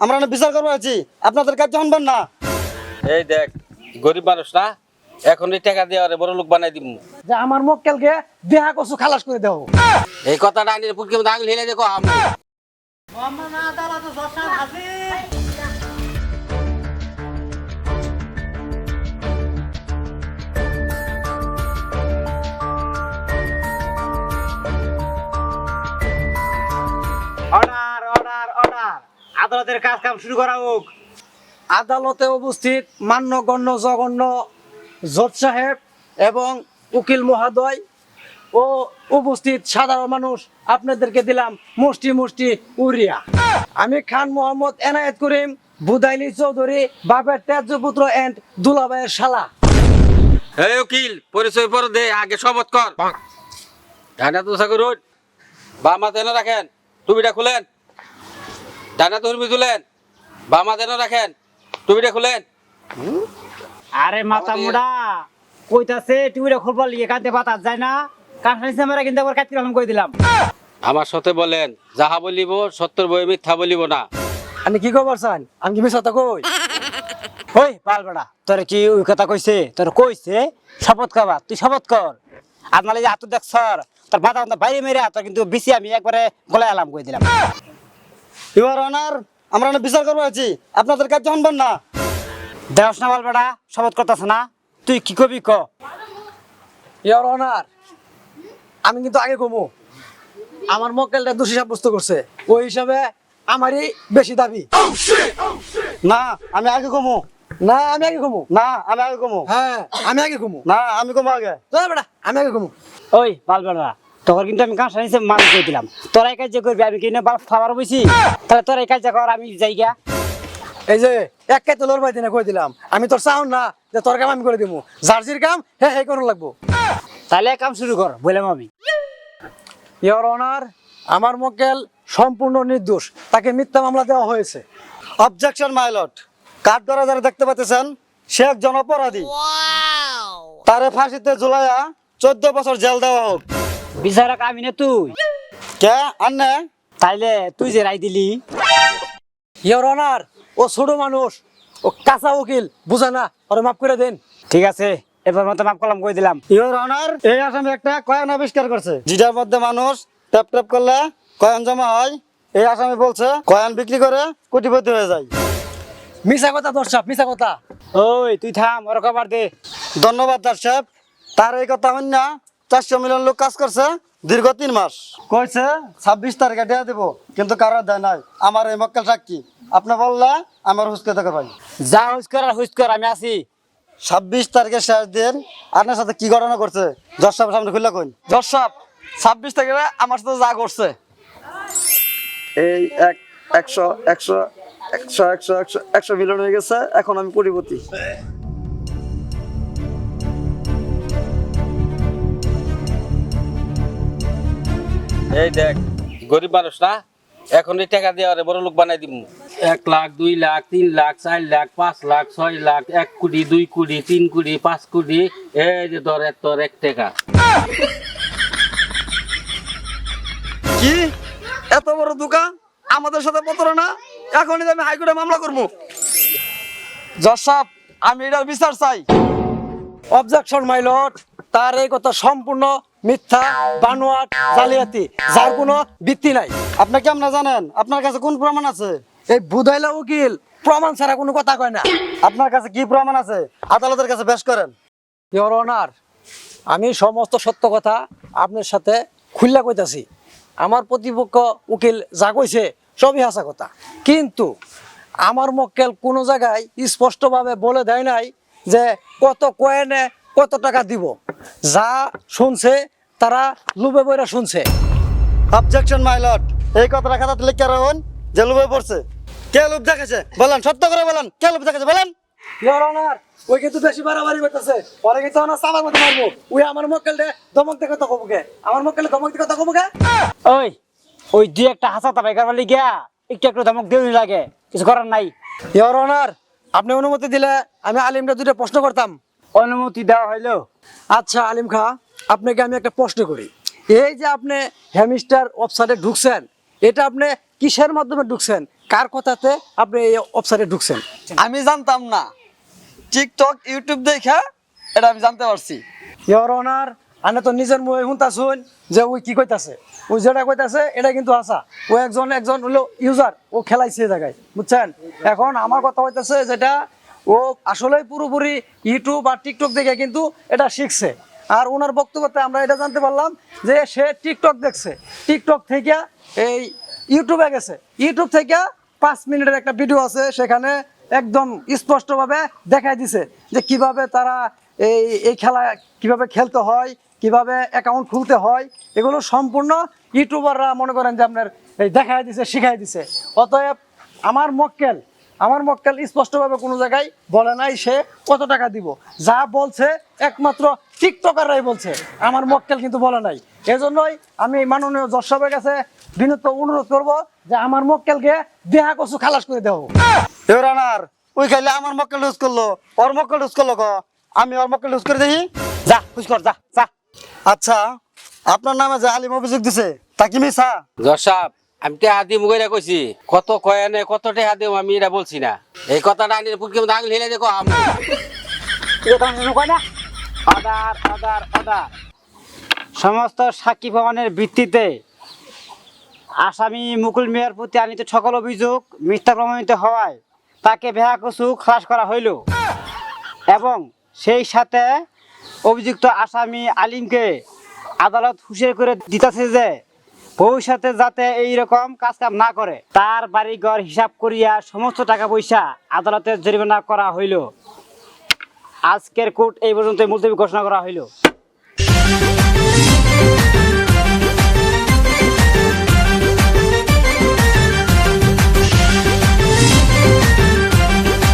আমরা না বিচার করব আছি। আপনাদের কাছে হনবেন না। এই দেখ গরিব মানুষ না? এখন এই টাকা দিয়ে ওরে বড় লোক বানাই দিব যে আমার মক্কেলকে দেহা কচু খালাস করে দেবো এই কথাটা আনি পুটকে মধ্যে আঙুল হেলে দেখো আমি। অর্ডার আদালতের কাজ কাম শুরু করা হোক। আদালতে উপস্থিত মান্যগণ্য জঘন্য জজ সাহেব এবং উকিল মহোদয় ও উপস্থিত সাধারণ মানুষ আপনাদেরকে দিলাম মুষ্টি মুষ্টি উড়িয়া আমি খান মোহাম্মদ এনায়েত করিম বুদাইলি চৌধুরী বাপের তেজ পুত্র এন্ড দুলাভাইয়ের শালা। এই উকিল পরিচয় পর দে আগে শপথ কর। ডানা তো সাগর রোড বামা তেন রাখেন টুপিটা খুলেন। ডানা তো হুরমি তুলেন বামা তেন রাখেন টুপিটা খুলেন। আরে মাথা মুড়া কইতাছে টিভিটা খুলবার লিয়ে কাঁদতে পাতা যায় না। কানফারেন্স আমরা কিন্তু একবার কাটতে আলম করে দিলাম। আমার সাথে বলেন যাহা বলিব সত্তর বই মিথ্যা বলিব না। আমি কি খবর চান আমি কি মিশাতা কই? ওই বাল বেড়া তোর কি ওই কথা কইছে? তোর কইছে শপথ খাবা তুই শপথ কর। আর নালে যে হাতু দেখছ তোর মাথা মাথা বাইরে মেরে তোর কিন্তু বেশি আমি একবারে গলায় আলাম করে দিলাম। ইউর অনার আমরা না বিচার করব আছি। আপনাদের কাছে হনবেন না। দেওস না বেড়া শপথ করতেছ না। তুই কি কবি ক? ইয়র অনার আমি কিন্তু আগে কমু। আমার মক্কেলটা দোষী সাব্যস্ত করছে। ওই হিসাবে আমারই বেশি দাবি। না আমি আগে কমু। না আমি আগে কমু। না আমি আগে কমু। হ্যাঁ আমি আগে কমু। না আমি কমু আগে। বেটা আমি আগে কমু। ওই বাল বেড়া তোর কিন্তু আমি কাঁচা নিচে মান করে দিলাম। তোরাই কাজ করবি আমি কিনে খাবার বইছি? তাহলে তোরাই কাজ কর আমি যাই গা এই যে এক কাই তোর বাইতে না কই দিলাম। আমি তোর চাউন না যে তোর কাম আমি করে দিমু। জার্সির কাম হে হে করুন লাগবো। তাহলে কাম শুরু কর বললাম আমি। ইয়র অনার আমার মক্কেল সম্পূর্ণ নির্দোষ। তাকে মিথ্যা মামলা দেওয়া হয়েছে। অবজেকশন মাইলট কাঠ ধরা যারা দেখতে পাচ্ছেন সে একজন অপরাধী। তারে ফাঁসিতে ঝুলাইয়া চোদ্দ বছর জেল দেওয়া হোক। বিচারক আমি না তুই? কে? আন্নে? তাইলে তুই যে রায় দিলি। ইয়র অনার ও ছোট মানুষ ও কাঁচা উকিল বুঝে না ওরে মাফ করে দেন। ঠিক আছে এবার মতো মাফ করলাম কই দিলাম। ইউর অনার এই আসামি একটা কয়েন আবিষ্কার করছে। যেটার মধ্যে মানুষ ট্যাপ ট্যাপ করলে কয়েন জমা হয়। এই আসামি বলছে কয়েন বিক্রি করে কোটিপতি হয়ে যায়। মিশা কথা দর্শক মিশা কথা। ওই তুই থাম ওর কবার দে। ধন্যবাদ সাহেব তার এই কথা হন না চারশো মিলিয়ন লোক কাজ করছে দীর্ঘ তিন মাস। কইছে ছাব্বিশ তারিখে দেওয়া দিব কিন্তু কারোর দেয় নাই। আমার এই মক্কেল সাক্ষী। আপনি বললে আমার হুসকে থেকে ভাই যা হুস কর আর হুস কর আমি আছি। ছাব্বিশ তারিখে শেষ দিন আপনার সাথে কি ঘটনা করছে সাহেব সামনে খুলে কইন। দর্শক ছাব্বিশ তারিখে আমার সাথে যা করছে এই এক একশো একশো একশো একশো একশো একশো মিলিয়ন হয়ে গেছে এখন আমি কোটিপতি এই দেখ গরিব মানুষ না? এখন এই টাকা দিয়ে বড় লোক বানাই দিব এক লাখ দুই লাখ তিন লাখ চার লাখ পাঁচ লাখ ছয় লাখ এক কোটি দুই কোটি তিন কোটি পাঁচ কোটি এই যে ধর এক তোর এক টাকা। কি? এত বড় দোকান? আমাদের সাথে প্রতারণা এখনই আমি হাইকোর্টে মামলা করব। জসাব আমি এটার বিচার চাই। অবজেকশন মাইলট তার এই কথা সম্পূর্ণ মিথ্যা বানোয়াট জালিয়াতি যার কোনো ভিত্তি নাই। আপনি কেমন জানেন? আপনার কাছে কোন প্রমাণ আছে? এই বুধাইলা উকিল। প্রমাণ ছাড়া কোনো কথা কয় না। আপনার কাছে কি প্রমাণ আছে? আদালতের কাছে পেশ করেন। ইয়র অনার আমি সমস্ত সত্য কথা আপনার সাথে খুল্লা কইতাছি। আমার প্রতিপক্ষ উকিল যা কইছে সবই হাসা কথা। কিন্তু আমার মক্কেল কোনো জায়গায় স্পষ্টভাবে বলে দেয় নাই যে কত কয়েনে কত টাকা দিব। যা শুনছে তারা লুবে বইরা শুনছে। অবজেকশন মাই লর্ড এই কথাটা খাতাতে লিখে রাখুন যে লোভে পড়ছে। কে লোভ দেখেছে? বলেন সত্য করে বলেন কে লোভ দেখেছে বলেন। ইয়র অনার ওই কিন্তু বেশি বাড়াবাড়ি করতেছে। পরে কিন্তু আমার সাবার মতো মারবো ওই আমার মক্কেল দে ধমক দেখে তো কবুকে আমার মক্কেলে ধমক দেখে তো কবুকে ওই ওই দুই একটা হাসা তাবাই করবার লিগিয়া একটু একটু ধমক দেউনি লাগে। কিছু করার নাই। ইয়র অনার আপনি অনুমতি দিলে আমি আলিমটা দুটো প্রশ্ন করতাম। অনুমতি দেওয়া হইল। আচ্ছা আলিম খা আপনাকে আমি একটা প্রশ্ন করি। এই যে আপনি হ্যামিস্টার ওয়েবসাইটে ঢুকছেন এটা আপনি কিসের মাধ্যমে ঢুকছেন? কার কথাতে আপনি এই ওয়েবসাইটে ঢুকছেন? আমি জানতাম না। টিকটক ইউটিউব দেখা এটা আমি জানতে পারছি। ইয়র অনার আনে তো নিজের মুখে শুনতাছুন যে ওই কি কইতাছে। ওই যেটা কইতাছে এটা কিন্তু আসা ও একজন একজন হলো ইউজার ও খেলাইছে জায়গায় বুঝছেন? এখন আমার কথা হইতাছে যেটা ও আসলে পুরোপুরি ইউটিউব আর টিকটক দেখে কিন্তু এটা শিখছে। আর ওনার বক্তব্যতে আমরা এটা জানতে পারলাম যে সে টিকটক দেখছে। টিকটক থেকে এই ইউটিউবে গেছে। ইউটিউব থেকে পাঁচ মিনিটের একটা ভিডিও আছে, সেখানে একদম স্পষ্টভাবে দেখাই দিছে যে কীভাবে তারা এই এই খেলা কীভাবে খেলতে হয়, কীভাবে অ্যাকাউন্ট খুলতে হয়, এগুলো সম্পূর্ণ ইউটিউবাররা মনে করেন যে আপনার এই দেখাই দিছে, শিখাই দিছে। অতএব আমার মক্কেল আমার মক্কেল স্পষ্টভাবে কোনো জায়গায় বলে নাই সে কত টাকা দিব। যা বলছে একমাত্র টিকটকাররাই বলছে। আমার মক্কেল কিন্তু বলে নাই। এজন্যই আমি মাননীয় সাহেবের কাছে বিনীত অনুরোধ করব যে আমার মক্কেলকে দেহা কচু খালাস করে দেবো ইওর অনার ওই খাইলে আমার মক্কেল ইউজ করল ওর মক্কেল ইউজ করল গো আমি ওর মক্কেল ইউজ করে দেখি। যা খুশ কর যা যা। আচ্ছা আপনার নামে যে আলিম অভিযোগ দিছে তা কি মিছা? জসাব আমি টেহা দিম কইরা কইছি কত কয় নে কত টেহা দিম আমি এটা বলছি না। এই কথাটা আনি পুটকে আঙুল হেলে দেখো আমি। তো না অর্ডার অর্ডার। সমস্ত সাক্ষী প্রমাণের ভিত্তিতে আসামি মুকুল মিয়ার প্রতি আনিত সকল অভিযোগ মিথ্যা প্রমাণিত হওয়ায় তাকে বেহাকসু খালাস করা হইল। এবং সেই সাথে অভিযুক্ত আসামি আলিমকে আদালত হুঁশিয়ার করে দিতেছে যে ভবিষ্যতে যাতে এই রকম কাজ কাম না করে, তার বাড়িঘর হিসাব করিয়া সমস্ত টাকা পয়সা আদালতে জরিমানা করা হইল। আজকের কোর্ট এই পর্যন্ত মুলতবি ঘোষণা করা হইল।